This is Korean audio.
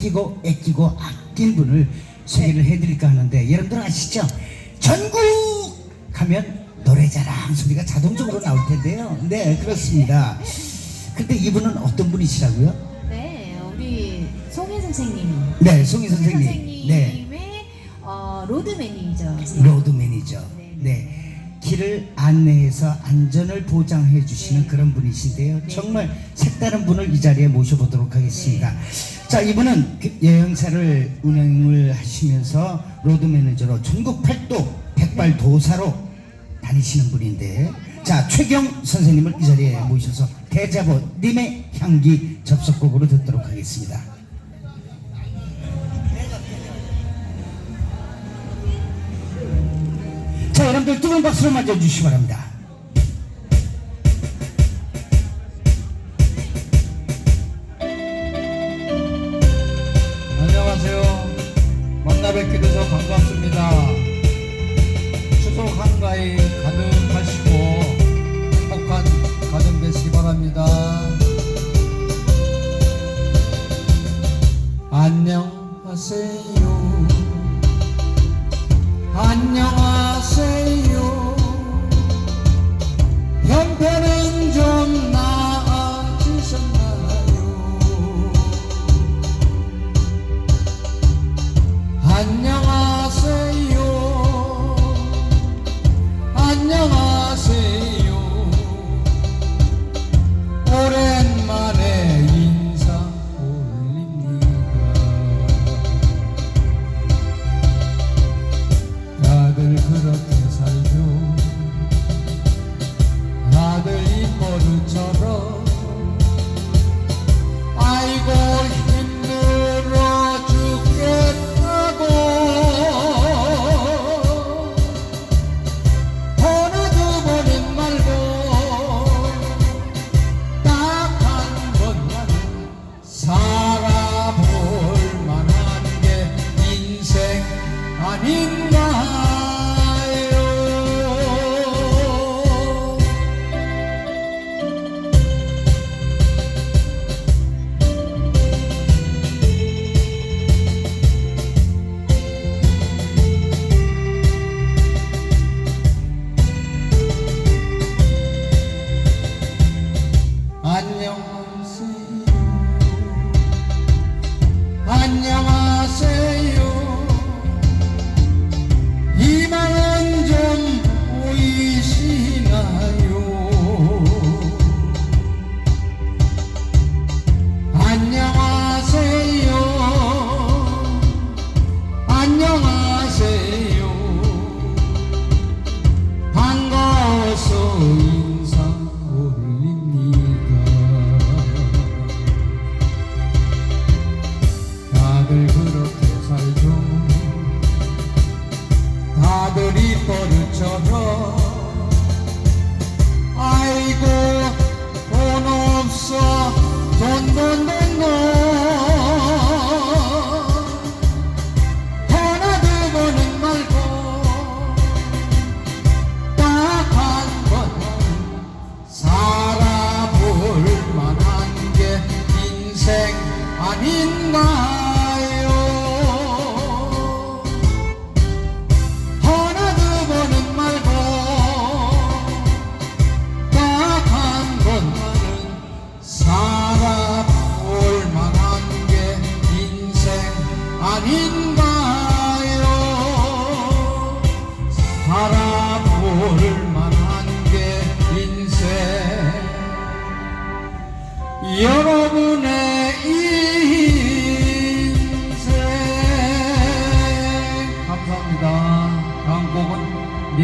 아끼고 애끼고 아낀 분을 소개를 해드릴까 하는데 여러분들 아시죠? 전국 하면 노래자랑 소리가 자동적으로 나올 텐데요. 네 그렇습니다. 근데 이분은 어떤 분이시라고요? 네, 우리 송혜 선생님. 네, 송희 송혜 선생님. 선생님의 네, 어, 로드 매니저. 로드 매니저. 네. 네, 길을 안내해서 안전을 보장해 주시는 네. 그런 분이신데요. 네. 정말 색다른 분을 이 자리에 모셔보도록 하겠습니다. 네. 자, 이분은 그 여행사를 운영을 하시면서 로드 매니저로 전국 팔도 백발 도사로 다니시는 분인데, 자, 최경 선생님을 이 자리에 모셔서 대자보 님의 향기 접속곡으로 듣도록 하겠습니다. 분들 뜨거운 박수로 맞아주시기 바랍니다. 안녕하세요. 만나 뵙게 돼서 반갑습니다. 추석 한가위 가득하시고 행복한 가정 되시기 바랍니다. 안녕하세요. 이버 안 다들 아